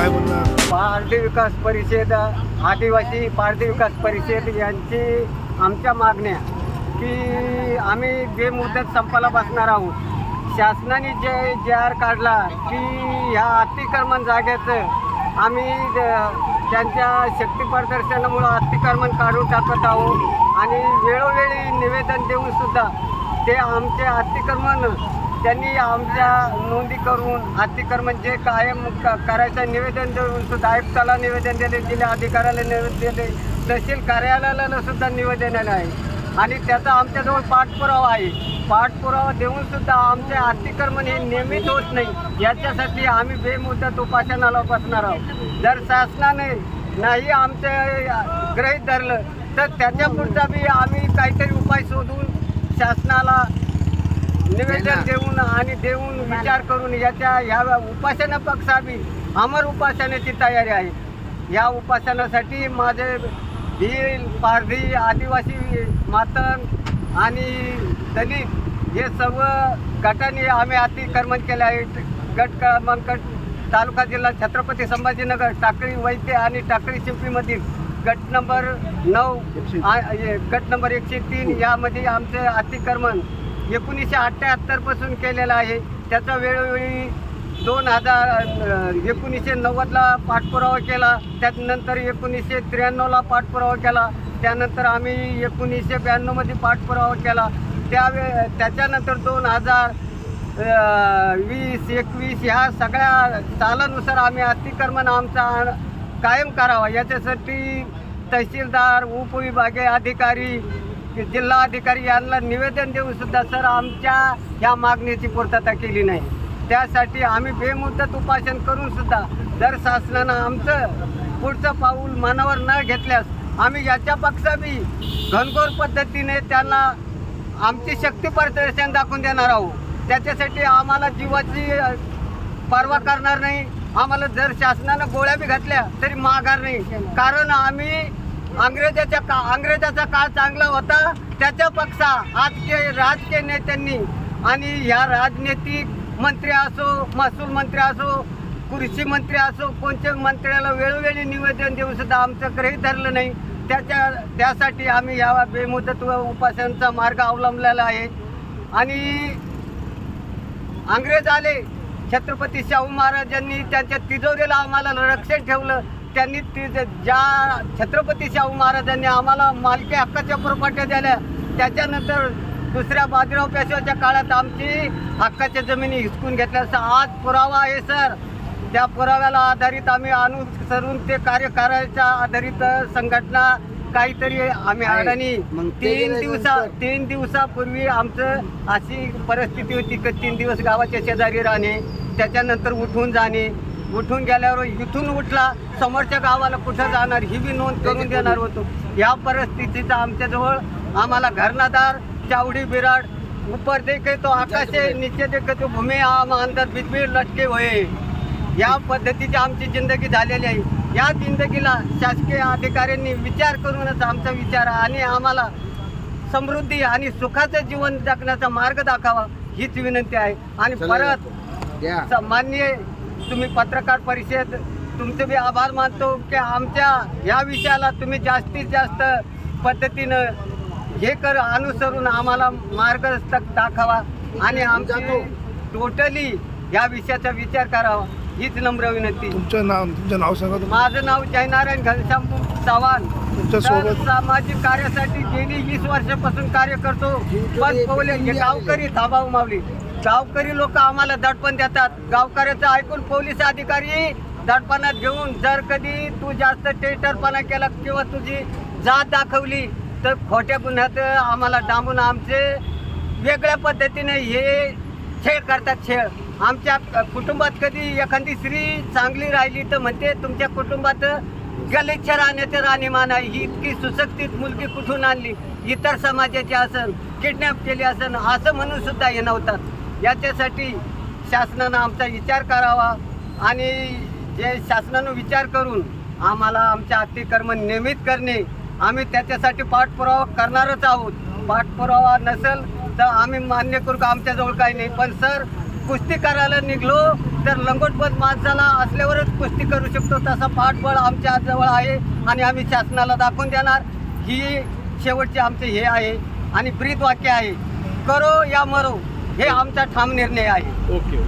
काय बोलणार? पारधी विकास परिषद आदिवासी पारधी विकास परिषद यांची आमच्या मागण्या की आम्ही जे मुदत संपाला बसणार आहोत शासनाने जे जे आर काढला की ह्या अतिक्रमण जागेचं आम्ही ज- त्यांच्या शक्तीप्रदर्शनामुळं अतिक्रमण काढून टाकत आहोत आणि वेळोवेळी निवेदन देऊन सुद्धा ते आमचे अतिक्रमण त्यांनी आमच्या नोंदी करून अतिक्रमण जे कायम करायचं निवेदन देऊन सुद्धा आयुक्ताला निवेदन दिले जिल्हा अधिकाऱ्याला निवेदन दिले तहसील कार्यालयाला सुद्धा निवेदन आलं आहे. आणि त्याचा आमच्याजवळ पाठपुरावा आहे. पाठपुरावा देऊन सुद्धा आमचे अतिक्रमण हे नियमित होत नाही. याच्यासाठी आम्ही बेमुदत उपासनाला बसणार आहोत. जर शासनाने नाही आमचे गृहीत धरलं तर त्याच्या पुढचा बी आम्ही काहीतरी उपाय शोधून शासनाला निवेदन देऊन आणि देऊन विचार करून याच्या ह्या उपासना पक्षाबी अमर उपासनेची तयारी आहे. या उपासनासाठी माझे भील पारधी आदिवासी मातन आणि दलित हे सर्व गटाने आम्ही अतिक्रमण केले आहे. गट क्रमांक तालुका जिल्हा छत्रपती संभाजीनगर टाकळी वैद्य आणि टाकळी चिंपीमधील गट नंबर नऊ गट नंबर एकशे तीन यामध्ये आमचे अतिक्रमण एकोणीसशे अठ्ठ्याहत्तरपासून केलेलं आहे. त्याचा वेळोवेळी दोन हजार एकोणीसशे नव्वदला पाठपुरावा केला. त्यानंतर एकोणीसशे त्र्याण्णवला पाठपुरावा केला. त्यानंतर आम्ही एकोणीसशे ब्याण्णवमध्ये पाठपुरावा केला. त्यावे त्याच्यानंतर दोन हजार वीस एकवीस ह्या सगळ्या सालानुसार आम्ही अतिक्रमण आमचा कायम करावा. याच्यासाठी तहसीलदार उपविभागीय अधिकारी जिल्हाधिकारी यांना निवेदन देऊन सुद्धा सर आमच्या ह्या मागणीची पूर्तता केली नाही. त्यासाठी आम्ही बेमुदत उपासन करून सुद्धा जर शासनानं आमचं पुढचं पाऊल मनावर न घेतल्यास आम्ही याच्या पक्षा बी घनघोर पद्धतीने त्यांना आमची शक्ती प्रदर्शन दाखवून देणार आहोत. त्याच्यासाठी आम्हाला जीवाची पर्वा करणार नाही. आम्हाला जर शासनानं गोळ्या बी घातल्या तरी माघार नाही. कारण आम्ही अंग्रेजाच्या का अंग्रेजाचा काळ चांगला होता. त्याच्या पक्षा आजचे राजकीय नेत्यांनी आणि ह्या राजनैतिक मंत्री असो महसूल मंत्री असो कृषी मंत्री असो कोणत्या मंत्र्याला वेळोवेळी निवेदन देऊन सुद्धा आमचं धरलं नाही. त्याच्या त्यासाठी आम्ही या बेमुदत व उपासनाचा मार्ग अवलंबलेला आहे. आणि अंग्रेज आले. छत्रपती शाहू महाराजांनी त्यांच्या तिजोरीला आम्हाला रक्षण ठेवलं. त्यांनी ती ज्या छत्रपती शाहू महाराजांनी आम्हाला मालकी हक्काच्या प्रॉपर्ट्या दिल्या त्याच्यानंतर दुसऱ्या बाजीराव पेशव्याच्या काळात आमची हक्काच्या जमिनी हिसकून घेतल्या असं आज पुरावा आहे सर. त्या पुराव्याला आधारित आम्ही अनुसरून ते कार्य करायच्या आधारित संघटना काहीतरी आम्ही अडाणी तीन दिवसा तीन दिवसापूर्वी आमचं अशी परिस्थिती होती की तीन दिवस गावाच्या शेजारी राहणे त्याच्यानंतर उठून जाणे उठून गेल्यावर इथून उठला समोरच्या गावाला कुठं जाणार ही बी नोंद करून देणार होतो. या परिस्थितीचा आमच्याजवळ आम्हाला घरनादार चावडी बिराड ऊपर देखे तो आकाशे नीचे देखे तो भूमी आम अंदर बिजबीर लटके होय. या पद्धतीची आमची जिंदगी झालेली आहे. या जिंदगीला शासकीय अधिकाऱ्यांनी विचार करूनच आमचा विचार आणि आम्हाला समृद्धी आणि सुखाचं जीवन जगण्याचा मार्ग दाखवा हीच विनंती आहे. आणि परत माननीय तुम्ही पत्रकार परिषद तुमचे बी आभार मानतो की आमच्या या विषयाला तुम्ही जास्तीत जास्त पद्धतीनं हे कर अनुसरून आम्हाला मार्गदर्शक दाखवा आणि आमची टोटली या विषयाचा विचार करावा हीच नम्र विनंती. तुमचं नाव तुमचं नाव सांगा माझं नाव जयनारायण घनश्याम चव्हाण. सामाजिक कार्यासाठी गेली वीस वर्षापासून कार्य करतो. पण पोले हे गावकरी थांबाव मावली गावकरी लोक आम्हाला दडपण देतात. गावकऱ्याचं ऐकून पोलीस अधिकारी दडपणात घेऊन जर कधी तू जास्त टेटरपणा केला किंवा तुझी जात दाखवली तर खोट्या गुन्ह्यात आम्हाला डांबून आमचे वेगळ्या पद्धतीने हे खेळ करतात खेळ. आमच्या कुटुंबात कधी एखादी स्त्री चांगली राहिली तर म्हणते तुमच्या कुटुंबात गलिच्छ राहण्याचे राहणीमान आहे. ही इतकी सुसक्तीत मुलगी कुठून आणली? इतर समाजाची असन किडनॅप केली असन असं म्हणून सुद्धा हे नव्हतात. याच्यासाठी शासनानं आमचा विचार करावा आणि जे शासनानं विचार करून आम्हाला आमच्या अतिक्रमण नियमित करणे आम्ही त्याच्यासाठी पाठपुरावा करणारच आहोत. पाठपुरावा नसेल तर आम्ही मान्य करू का आमच्याजवळ काही नाही. पण सर कुस्ती करायला निघलो तर लंगोटबद्ध माणसाला असल्यावरच कुस्ती करू शकतो. तसा पाठबळ आमच्या जवळ आहे आणि आम्ही शासनाला दाखवून देणार. ही शेवटचे आमचे हे आहे आणि ब्रीद वाक्य आहे. करो या मरो. हे आमचा ठाम निर्णय आहे. ओके